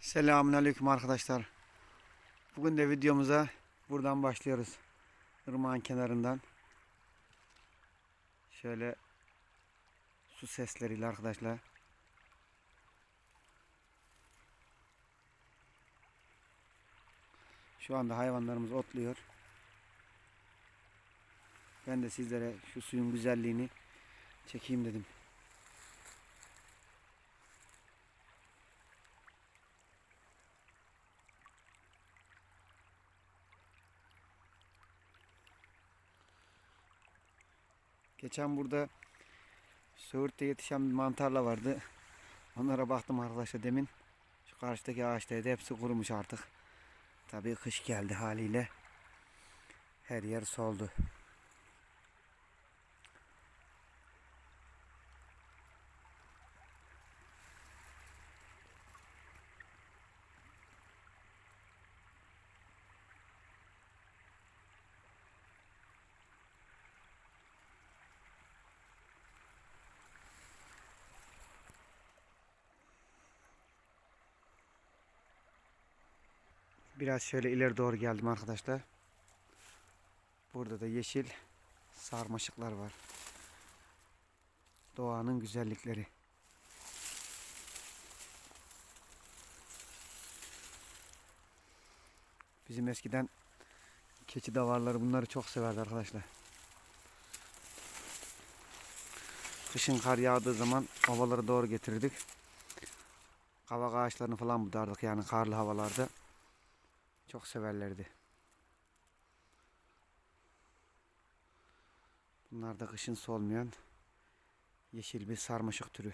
Selamünaleyküm arkadaşlar. Bugün de videomuza buradan başlıyoruz. Irmağın kenarından. Şöyle su sesleriyle arkadaşlar. Şu anda hayvanlarımız otluyor. Ben de sizlere şu suyun güzelliğini çekeyim dedim. Geçen burada Söğürt'te yetişen mantarla vardı. Onlara baktım arkadaşlar demin. Şu karşıdaki ağaçtaydı. Hepsi kurumuş artık. Tabii kış geldi haliyle. Her yer soldu. Biraz şöyle ileri doğru geldim arkadaşlar. Burada da yeşil sarmaşıklar var. Doğanın güzellikleri. Bizim eskiden keçi davarları bunları çok severdi arkadaşlar. Kışın kar yağdığı zaman ovalara doğru getirirdik. Kavak ağaçlarını falan budardık yani karlı havalarda. Çok severlerdi. Bunlar da kışın solmayan yeşil bir sarmaşık türü.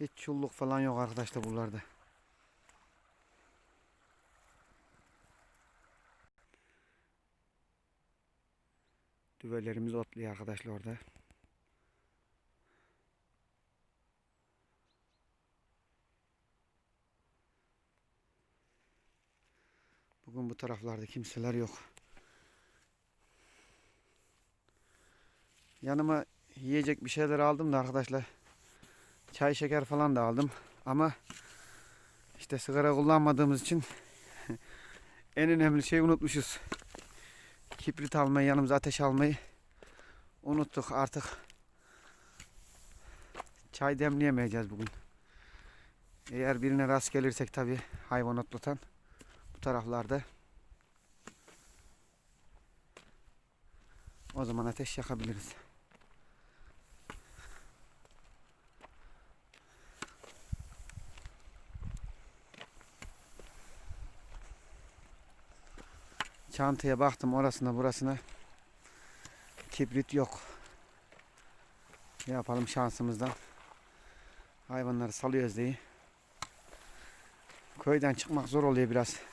Hiç çulluk falan yok arkadaşlar buralarda. Düvelerimiz otluyor arkadaşlar orada. Bugün bu taraflarda kimseler yok. Yanıma yiyecek bir şeyler aldım da arkadaşlar. Çay şeker falan da aldım. Ama işte sigara kullanmadığımız için en önemli şeyi unutmuşuz. Kibrit almayı, yanımıza ateş almayı unuttuk artık. Çay demleyemeyeceğiz bugün. Eğer birine rast gelirsek tabi hayvan otlatan taraflarda o zaman ateş yakabiliriz. Çantaya baktım orasına burasına kibrit yok. Ne yapalım şansımızdan. Hayvanları salıyoruz diye. Köyden çıkmak zor oluyor biraz.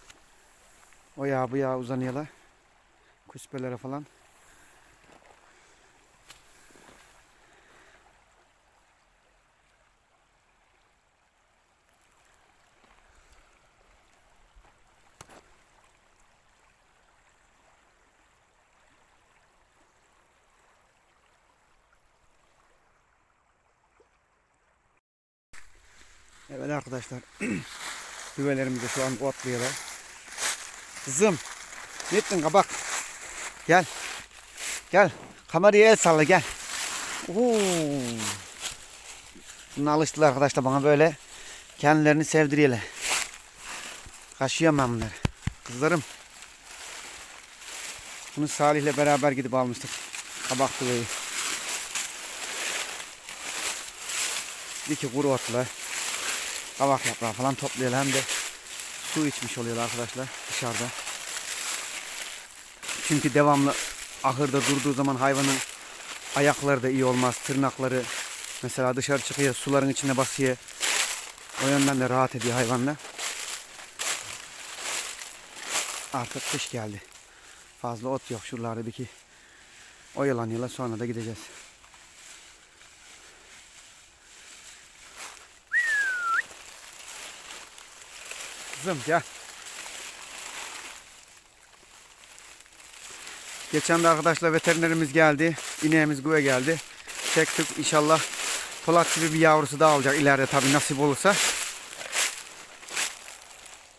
O yağ bu yağ uzanıyorlar. Küspelere falan. Evet arkadaşlar. Düvelerimiz de şu an otluyorlar. Kızım. Ne ettin kabak? Gel. Gel. Kameraya el salla gel. Oo. Buna alıştılar arkadaşlar bana böyle. Kendilerini sevdiriyorlar. Kaşıyorum ben bunları. Kızlarım. Bunu Salih'le beraber gidip almıştık. Kabak düveyi. Bir ki kuru otlar. Kavak yaprağı falan topluyorlar hem de su içmiş oluyorlar arkadaşlar dışarıda. Çünkü devamlı ahırda durduğu zaman hayvanın ayakları da iyi olmaz. Tırnakları mesela dışarı çıkıyor suların içine basıyor. O yönden de rahat ediyor hayvanlar. Artık kış geldi. Fazla ot yok şuralarda bir ki oyalanıyorlar sonra da gideceğiz. Kızım gel. Geçen de arkadaşlar veterinerimiz geldi. İneğimiz güve geldi. Çektik inşallah Polat gibi bir yavrusu daha olacak ileride tabii nasip olursa.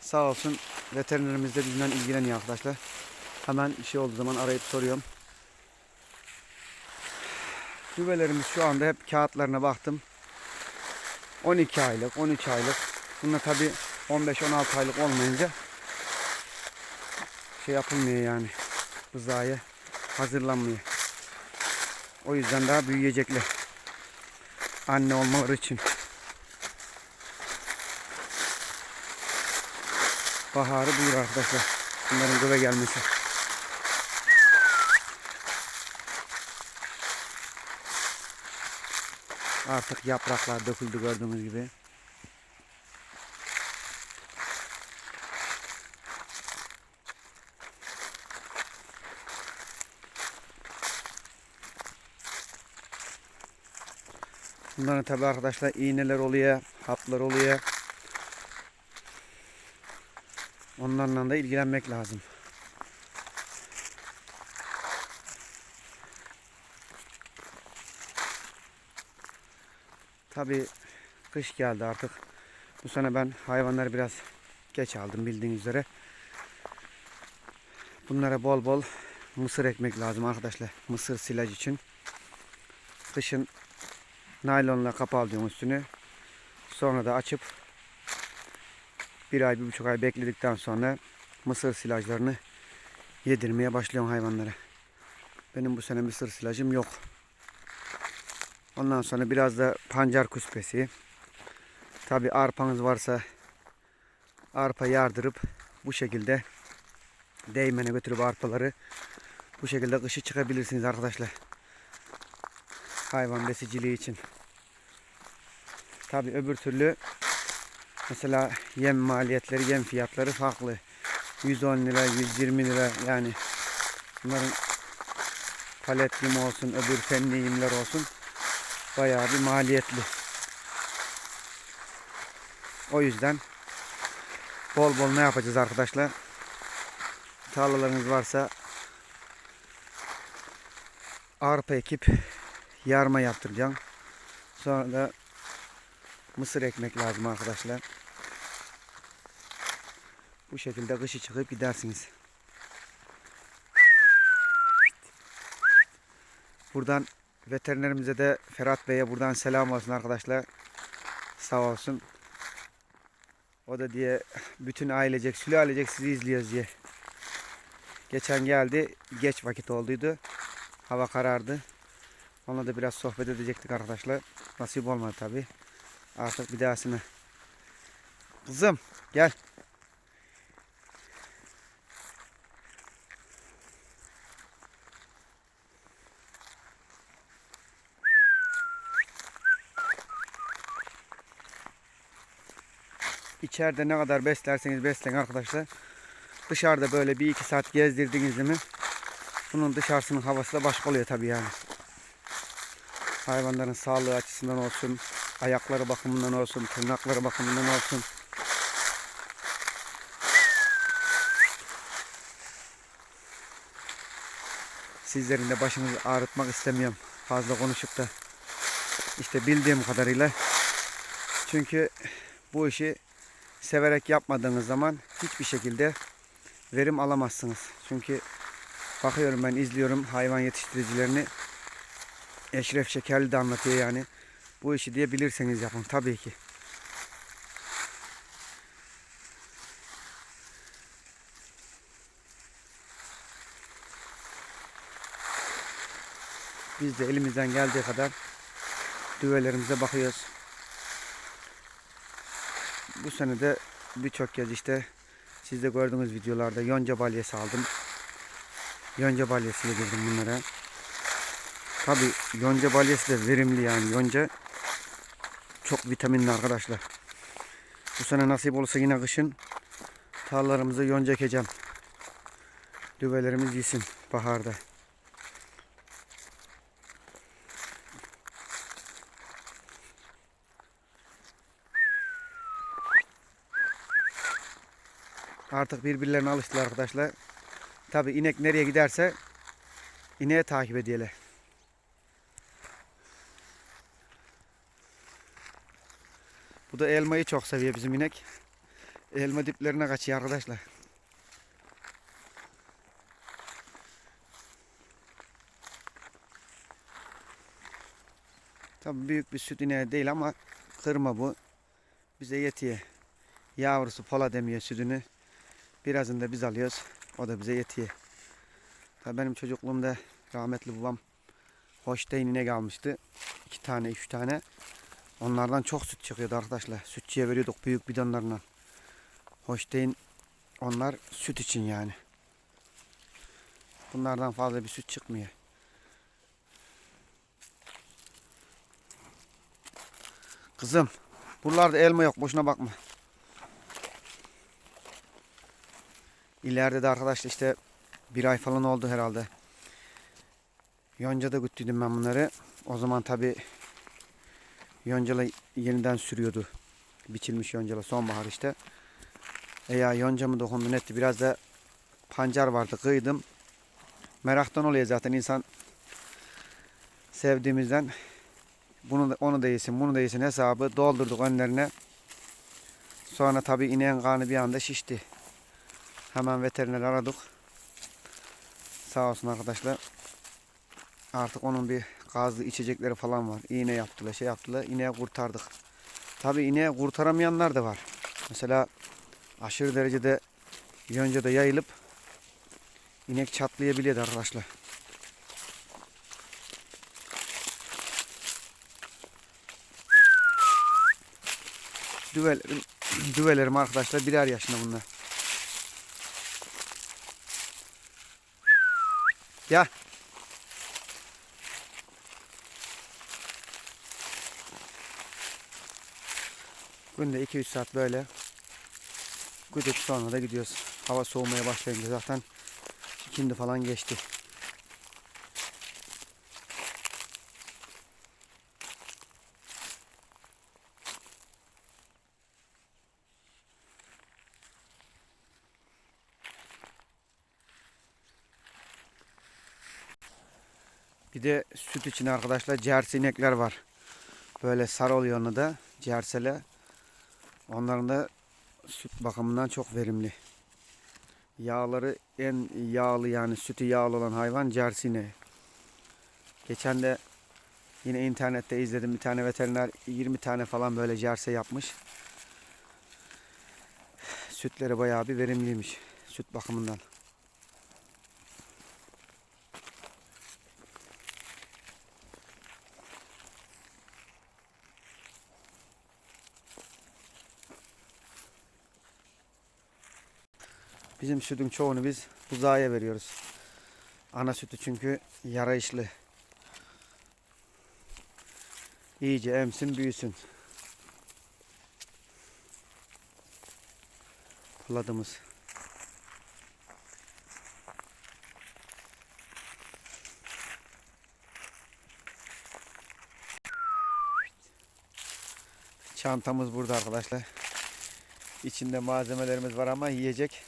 Sağ olsun veterinerimiz de bizden ilgileniyor arkadaşlar. Hemen bir şey olduğu zaman arayıp soruyorum. Güvelerimiz şu anda hep kağıtlarına baktım. 12 aylık, 13 aylık. Bunlar tabi 15-16 aylık olmayınca şey yapılmıyor yani. Rızaya hazırlanmıyor. O yüzden daha büyüyecekler. Anne olmaları için. Baharı buyur arkadaşlar. Bunların göbe gelmesi. Artık yapraklar döküldü gördüğünüz gibi. Bunların tabi arkadaşlar iğneler oluyor, haplar oluyor. Onlarla da ilgilenmek lazım. Tabi kış geldi artık. Bu sene ben hayvanları biraz geç aldım bildiğiniz üzere. Bunlara bol bol mısır ekmek lazım arkadaşlar. Mısır silaj için. Kışın naylonla kapalıyorum üstünü. Sonra da açıp bir ay, bir buçuk ay bekledikten sonra mısır silajlarını yedirmeye başlıyorum hayvanlara. Benim bu sene mısır silajım yok. Ondan sonra biraz da pancar küspesi. Tabi arpanız varsa arpa yardırıp bu şekilde değmene götürüp arpaları bu şekilde kışı çıkabilirsiniz arkadaşlar. Hayvan besiciliği için. Tabi öbür türlü mesela yem maliyetleri, yem fiyatları farklı. 110 lira, 120 lira yani bunların palet yemi olsun, öbür fenli yemler olsun bayağı bir maliyetli. O yüzden bol bol ne yapacağız arkadaşlar? Tarlalarınız varsa arpa ekip yarma yaptıracağım. Sonra da mısır ekmek lazım arkadaşlar. Bu şekilde kışı çıkıp gidersiniz. Buradan veterinerimize de Ferhat Bey'e buradan selam olsun arkadaşlar. Sağ olsun. O da diye bütün ailecek, sülalecek sizi izliyoruz diye. Geçen geldi. Geç vakit olduydu. Hava karardı. Onunla da biraz sohbet edecektik arkadaşlar. Nasip olmadı tabi. Artık bir dahasına. Kızım gel. İçeride ne kadar beslerseniz besleyin arkadaşlar. Dışarıda böyle bir iki saat gezdirdiğiniz mi bunun dışarısının havası da başka oluyor tabi yani. Hayvanların sağlığı açısından olsun, ayakları bakımından olsun, tırnakları bakımından olsun. Sizlerin de başınızı ağrıtmak istemiyorum. Fazla konuşup da işte bildiğim kadarıyla. Çünkü bu işi severek yapmadığınız zaman hiçbir şekilde verim alamazsınız. Çünkü bakıyorum ben izliyorum hayvan yetiştiricilerini. Eşref Şekerli de anlatıyor yani. Bu işi diye bilirseniz yapın tabii ki. Biz de elimizden geldiği kadar düvelerimize bakıyoruz. Bu sene de birçok kez işte siz de gördüğünüz videolarda yonca balyesi aldım. Yonca balyesi yedirdim bunlara. Tabi yonca balyesi de verimli yani. Yonca çok vitaminli arkadaşlar. Bu sene nasip olursa yine kışın tarlalarımıza yonca ekeceğim. Düvelerimiz yesin baharda. Artık birbirlerine alıştılar arkadaşlar. Tabi inek nereye giderse İneği takip edelim. Da elmayı çok seviyor bizim inek. Elma diplerine kaçıyor arkadaşlar. Tabii büyük bir süt ineği değil ama kırma bu. Bize yetiyor. Yavrusu pola demiyor sütünü. Birazını da biz alıyoruz. O da bize yetiyor. Tabii benim çocukluğumda rahmetli babam Hoşteyn inek almıştı. İki tane, üç tane. Onlardan çok süt çıkıyordu arkadaşlar. Sütçüye veriyorduk büyük bidonlarından. Hoşteyn onlar süt için yani. Bunlardan fazla bir süt çıkmıyor. Kızım, buralarda elma yok. Boşuna bakma. İleride de arkadaşlar işte bir ay falan oldu herhalde. Yonca'da güttüydüm ben bunları. O zaman tabi yoncala yeniden sürüyordu. Biçilmiş yoncala sonbahar işte. E ya yonca mı dokundu netti. Biraz da pancar vardı kıydım. Meraktan oluyor zaten insan sevdiğimizden bunu da, onu da yesin bunu da yesin hesabı doldurduk önlerine. Sonra tabi ineğin karnı bir anda şişti. Hemen veteriner aradık. Sağ olsun arkadaşlar. Artık onun bir gazlı içecekleri falan var. İğne yaptılar, şey yaptılar. İneği kurtardık. Tabi ineği kurtaramayanlar da var. Mesela aşırı derecede yoncada yayılıp inek çatlayabiliyordu arkadaşlar. Düvelerim, düvelerim arkadaşlar birer yaşında bunlar. Ya. Günde 2-3 saat böyle güdük sonra da gidiyoruz. Hava soğumaya başlayınca zaten ikindi falan geçti. Bir de süt için arkadaşlar cersi inekler var. Böyle sarı oluyor onu da cersele. Onların da süt bakımından çok verimli. Yağları en yağlı yani sütü yağlı olan hayvan cersi ineği. Geçen de yine internette izledim bir tane veteriner 20 tane falan böyle cerse yapmış. Sütleri bayağı bir verimliymiş süt bakımından. Bizim sütün çoğunu biz buzağıya veriyoruz. Ana sütü çünkü yarayışlı. İyice emsin büyüsün. Kulladığımız. Çantamız burada arkadaşlar. İçinde malzemelerimiz var ama yiyecek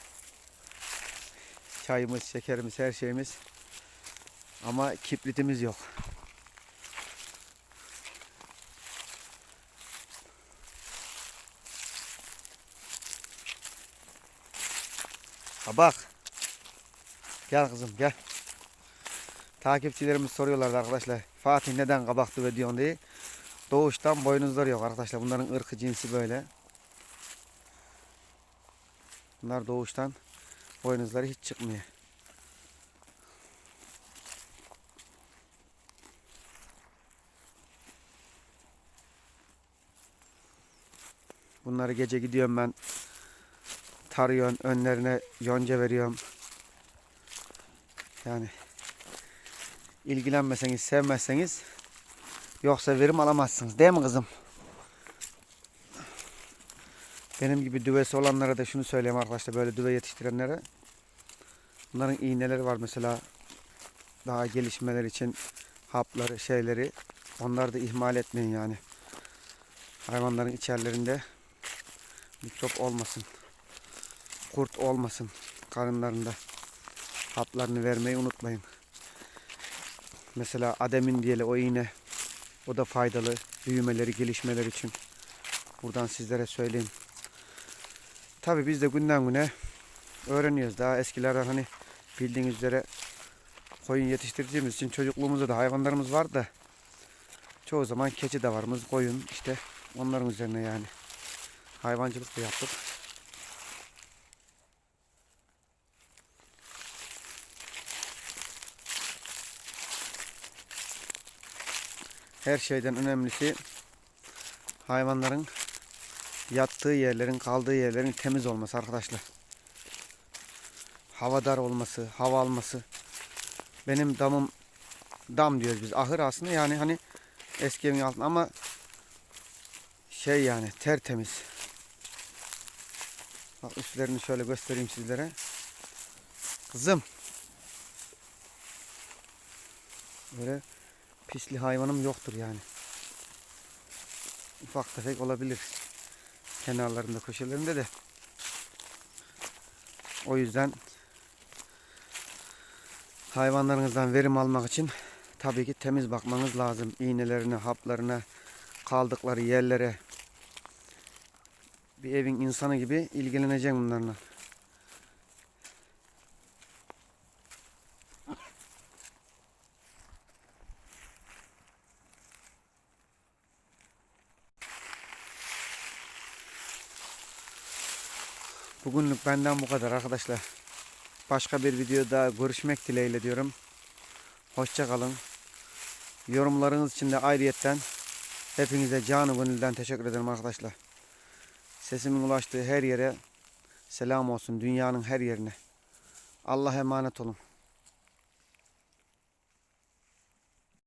çayımız, şekerimiz, her şeyimiz. Ama kibritimiz yok. Ha bak. Gel kızım gel. Takipçilerimiz soruyorlardı arkadaşlar. Fatih neden kabaklı ve diyorsun diye. Doğuştan boynuzları yok arkadaşlar. Bunların ırkı cinsi böyle. Bunlar doğuştan boynuzları hiç çıkmıyor. Bunları gece gidiyorum ben tarıyorum önlerine yonca veriyorum. Yani ilgilenmeseniz sevmezseniz yoksa verim alamazsınız değil mi kızım? Benim gibi düvesi olanlara da şunu söyleyeyim arkadaşlar böyle düve yetiştirenlere. Bunların iğneleri var mesela daha gelişmeler için hapları şeyleri onları da ihmal etmeyin yani. Hayvanların içerilerinde mikrop olmasın. Kurt olmasın karınlarında. Haplarını vermeyi unutmayın. Mesela ademin diyeli o iğne. O da faydalı. Büyümeleri, gelişmeleri için. Buradan sizlere söyleyeyim. Tabi biz de günden güne öğreniyoruz. Daha eskilerden hani bildiğiniz üzere koyun yetiştirdiğimiz için çocukluğumuzda da hayvanlarımız vardı da çoğu zaman keçi de varımız, koyun işte onların üzerine yani hayvancılık da yaptık. Her şeyden önemlisi hayvanların yattığı yerlerin, kaldığı yerlerin temiz olması arkadaşlar. Havadar olması, hava alması. Benim damım dam diyoruz biz. Ahır aslında yani hani eski evin altında ama şey yani tertemiz. Bak üstlerini şöyle göstereyim sizlere. Kızım. Böyle pisli hayvanım yoktur yani. Ufak tefek olabilir. Kenarlarında, köşelerinde de. O yüzden hayvanlarınızdan verim almak için tabii ki temiz bakmanız lazım. İğnelerine, haplarına, kaldıkları yerlere. Bir evin insanı gibi ilgileneceğim bunlarla. Bugünlük benden bu kadar arkadaşlar. Başka bir videoda görüşmek dileğiyle diyorum. Hoşça kalın. Yorumlarınız için de ayrıyetten hepinize canı gönülden teşekkür ederim arkadaşlar. Sesimin ulaştığı her yere selam olsun dünyanın her yerine. Allah emanet olun.